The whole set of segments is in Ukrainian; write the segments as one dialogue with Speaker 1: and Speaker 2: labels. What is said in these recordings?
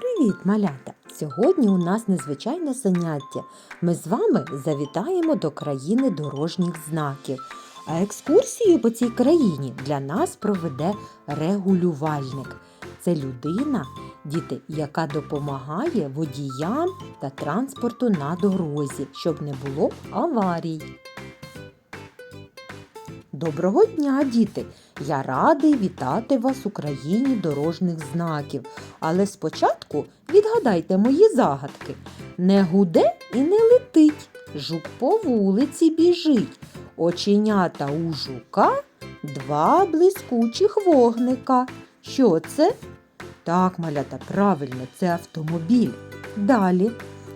Speaker 1: Привіт, малята! Сьогодні у нас незвичайне заняття. Ми з вами завітаємо до країни дорожніх знаків. А екскурсію по цій країні для нас проведе регулювальник. Це людина, діти, яка допомагає водіям та транспорту на дорозі, щоб не було аварій. Доброго дня, діти! Я радий вітати вас у країні дорожніх знаків. Але спочатку відгадайте мої загадки. Не гуде і не летить, жук по вулиці біжить. Оченята у жука, два блискучих вогника. Що це? Так, малята, правильно, це автомобіль. Далі.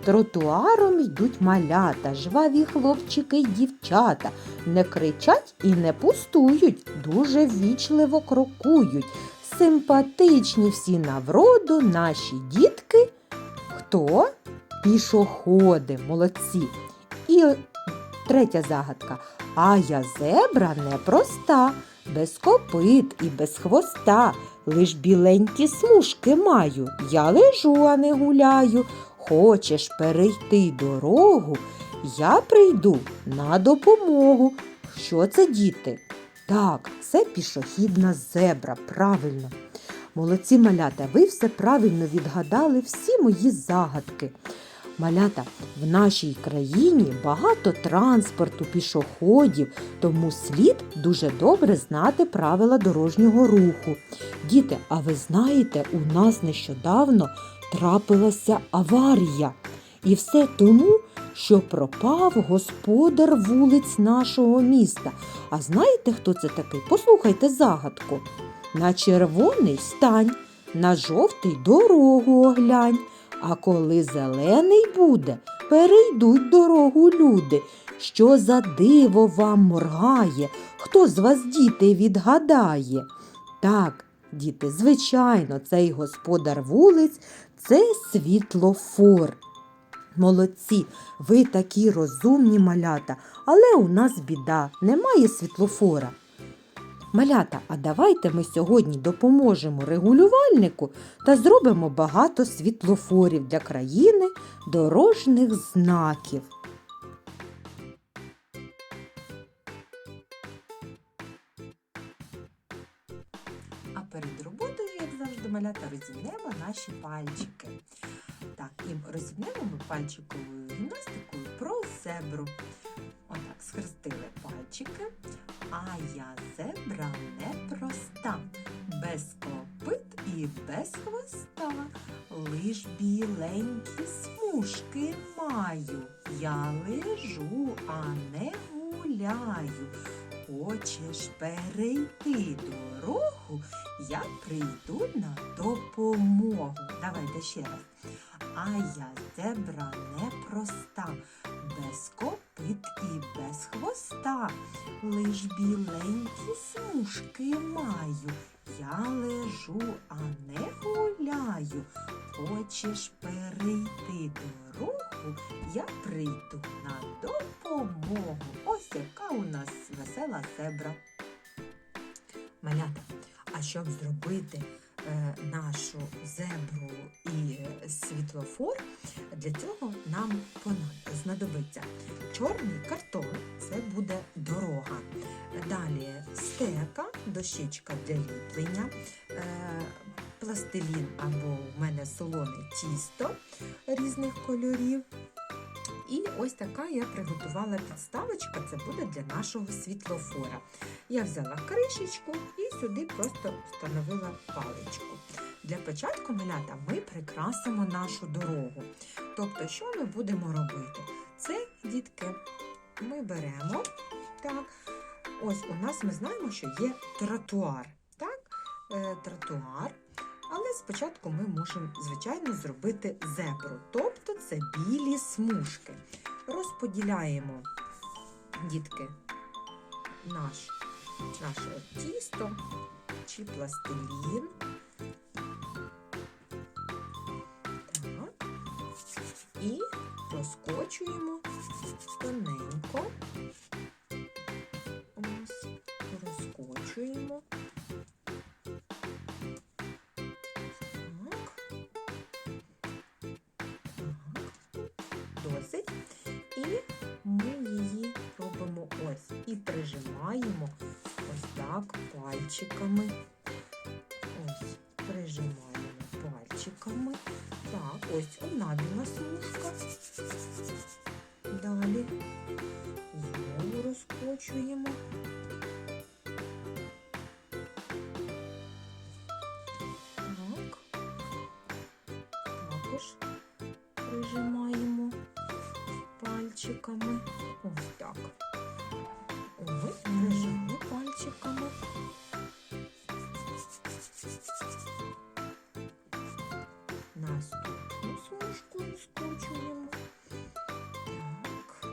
Speaker 1: Тротуаром йдуть малята, жваві хлопчики й дівчата. Не кричать і не пустують, дуже ввічливо крокують. Симпатичні всі на вроду наші дітки. Хто? Пішоходи, молодці. І третя загадка. А я зебра непроста, без копит і без хвоста. Лиш біленькі смужки маю. Я лежу, а не гуляю. Хочеш перейти дорогу, я прийду на допомогу. Що це, діти? Так, це пішохідна зебра, правильно. Молодці малята, ви все правильно відгадали всі мої загадки. Малята, в нашій країні багато транспорту, пішоходів, тому слід дуже добре знати правила дорожнього руху. Діти, а ви знаєте, у нас нещодавно трапилася аварія. І все тому, що пропав господар вулиць нашого міста. А знаєте, хто це такий? Послухайте загадку. На червоний стань, на жовтий дорогу оглянь. А коли зелений буде, перейдуть дорогу люди. Що за диво вам моргає? Хто з вас, діти, відгадає? Так, діти, звичайно, цей господар вулиць це світлофор. Молодці, ви такі розумні малята, але у нас біда, немає світлофора. Малята, а давайте ми сьогодні допоможемо регулювальнику та зробимо багато світлофорів для країни дорожніх знаків. Пальчиковою гімнастикою про зебру. Отак, схрестили пальчики. А я зебра непроста, без копит і без хвоста. Лиш біленькі смужки маю. Я лежу, а не гуляю. Хочеш перейти дорогу, я прийду на допомогу. Давайте ще раз. А я зебра непроста, без копит і без хвоста. Лиш біленькі смужки маю. Я лежу, а не гуляю. Хочеш перейти дорогу, я прийду на допомогу. Ось яка у нас весела зебра. Малята, а щоб зробити е, нашу зебру світлофор, для цього нам знадобиться чорний картон, це буде дорога. Далі стека, дощечка для ліплення, е, пластилін або в мене солоне тісто різних кольорів. І ось така я приготувала підставочка, це буде для нашого світлофора. Я взяла кришечку і сюди просто встановила паличку. Для початку малята ми прикрасимо нашу дорогу. Тобто, що ми будемо робити? Це, дітки, ми беремо так. Ось у нас ми знаємо, що є тротуар. Так? Е, тротуар. Але спочатку ми можемо, звичайно, зробити зебру. Тобто це білі смужки. Розподіляємо, дітки, наш, наше тісто чи пластилін. І розкочуємо тоненько. Ось, розкочуємо. Ми її робимо ось і прижимаємо ось так пальчиками. Ось, прижимаємо пальчиками. Так, ось одна біла смужка. Далі пальчиками. Ось так. Ось прижали пальчиками. Наступну смужку розкручуємо. Так.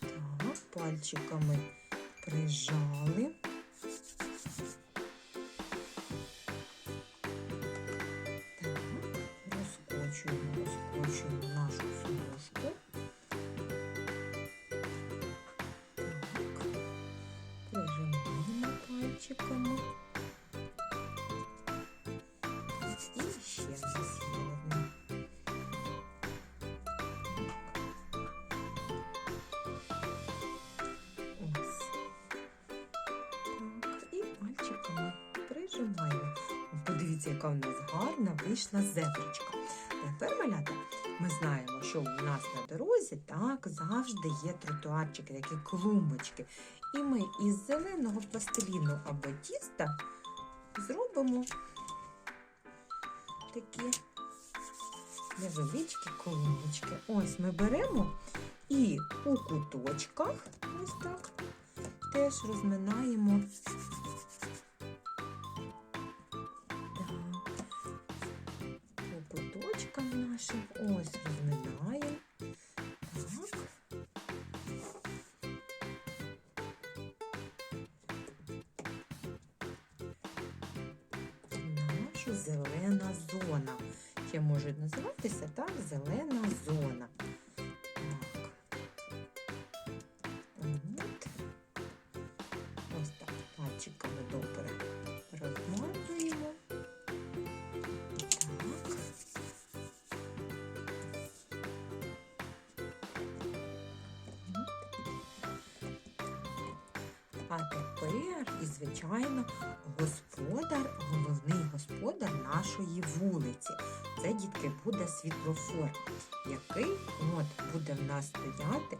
Speaker 1: Так, пальчиками прижали. Пальчиками прижимаємо. Подивіться, яка у нас гарна вийшла зеброчка. Тепер, малята, ми знаємо, що у нас на дорозі так завжди є тротуарчики, такі клумбочки. І ми із зеленого пластиліну або тіста зробимо такі невеличкі клумбочки. Ось ми беремо і у куточках ось так теж розминаємо. Наша зелена зона. Ще може називатися так зелена зона. Так. От. Ось так пальчиками А тепер, і звичайно, господар, головний господар нашої вулиці. Це, дітки, буде світлофор, який от буде в нас стояти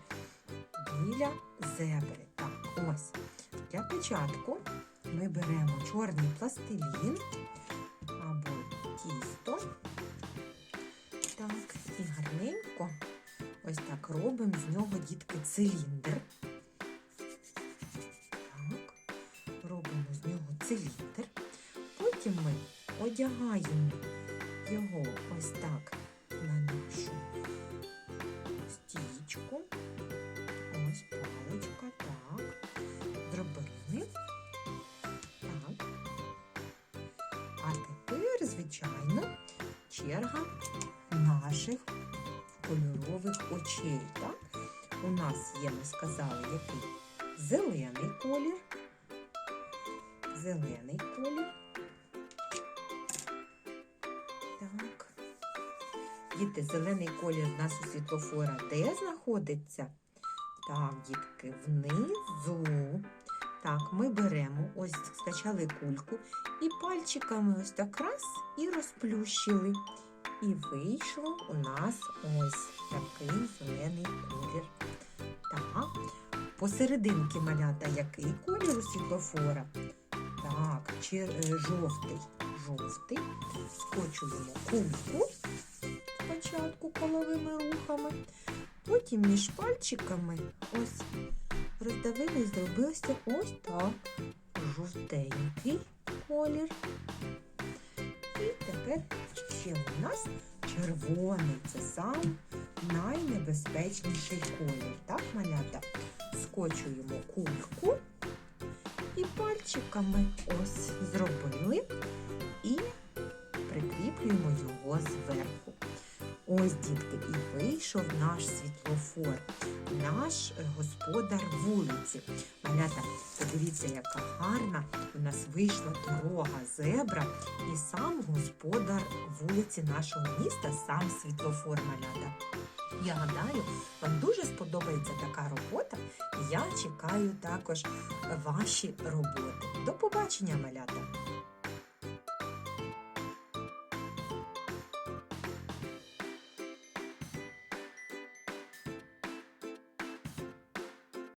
Speaker 1: біля зебри. Так, ось. Для початку ми беремо чорний пластилін або тісто. Так, і гарненько ось так робимо з нього дітки циліндр. Звичайно, черга наших кольорових очей. Так? У нас є, ми сказали, який зелений колір. Зелений колір. Так. Діти, зелений колір в нас у світлофора де знаходиться? Так, дітки, внизу. Так, ми беремо, ось скачали кульку і пальчиками ось так раз і розплющили. І вийшло у нас ось такий зелений колір. Так, посерединки малята який колір у світлофора? Так, чер... жовтий. Жовтий. Скочуємо кульку спочатку коловими рухами. Потім між пальчиками ось роздавили і зробився ось так жовтенький колір. І тепер ще у нас червоний. Це сам найнебезпечніший колір. Так, малята? Скочуємо кульку і пальчиками ось зробили і прикріплюємо його зверху. Ось, дітки, і вийшов наш світлофор, наш е, господар вулиці. Малята, подивіться, яка гарна у нас вийшла дорога, зебра і сам господар вулиці нашого міста, сам світлофор малята. Я гадаю, вам дуже сподобається така робота. Я чекаю також ваші роботи. До побачення, малята!